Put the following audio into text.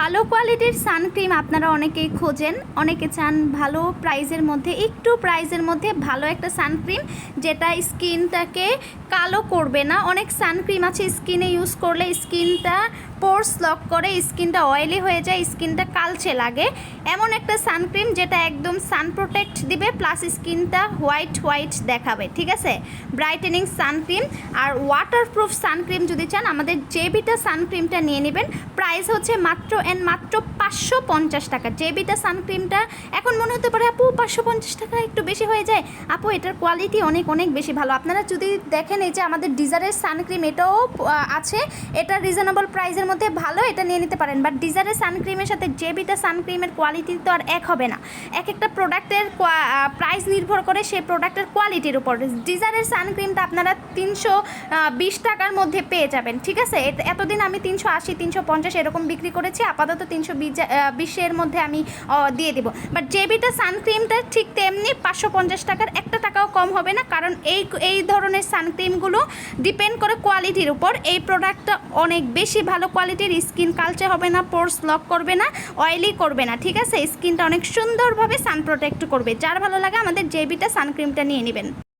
ভালো কোয়ালিটির সানক্রিম আপনারা অনেকেই খোঁজেন। অনেকে চান ভালো প্রাইজের মধ্যে, একটু প্রাইজের মধ্যে ভালো একটা সানক্রিম, যেটা স্কিনটাকে কালো করবে না। অনেক সানক্রিম আছে স্কিনে ইউজ করলে স্কিনটা পোর্স লক করে, স্কিনটা অয়েলি হয়ে যায়, স্কিনটা কালচে লাগে। এমন একটা সানক্রিম যেটা একদম সান প্রোটেক্ট দিবে, প্লাস স্কিনটা হোয়াইট হোয়াইট দেখাবে, ঠিক আছে? ব্রাইটেনিং সানক্রিম আর ওয়াটারপ্রুফ সানক্রিম যদি চান, আমাদের জেবিটা সানক্রিমটা নিয়ে নেবেন। প্রাইস হচ্ছে মাত্র অ্যান্ড মাত্র পাঁচশো পঞ্চাশ টাকা। জেবিটা সানক্রিমটা এখন মনে হতে পারে, আপু, পাঁচশো পঞ্চাশ টাকা একটু বেশি হয়ে যায়। আপু, এটার কোয়ালিটি অনেক অনেক বেশি ভালো। আপনারা যদি দেখেন এই যে আমাদের ডিজারের সানক্রিম, এটাও আছে। এটা রিজনেবল প্রাইসের মধ্যে ভালো, এটা নিয়ে নিতে পারেন। বাট ডিজারের সানক্রিমের সাথে জেবিটা সানক্রিমের কোয়ালিটি তো আর এক হবে না। এক একটা প্রোডাক্টের প্রাইস নির্ভর করে সেই প্রোডাক্টের কোয়ালিটির উপর। ডিজারের সানক্রিমটা আপনারা তিনশো বিশ টাকার মধ্যে পেয়ে যাবেন, ঠিক আছে? এত- এতদিন আমি তিনশো আশি, তিনশো পঞ্চাশ এরকম বিক্রি করেছি আপাতত তিনশো বিশের মধ্যে আমি দিয়ে দেবো। বাট জেবিটা সানক্রিমটা ঠিক তেমনি পাঁচশো পঞ্চাশ টাকার একটা টাকাও কম হবে না, কারণ এই এই ধরনের সানক্রিমগুলো ডিপেন্ড করে কোয়ালিটির উপর। এই প্রোডাক্টটা অনেক বেশি ভালো কোয়ালিটির স্কিন কালচে হবে না পোর্স লক করবে না অয়েলি করবে না, ঠিক আছে? স্কিনটা অনেক সুন্দরভাবে সান প্রোটেক্ট করবে। যার ভালো লাগে আমাদের জেবিটা সানক্রিমটা নিয়ে নেবেন।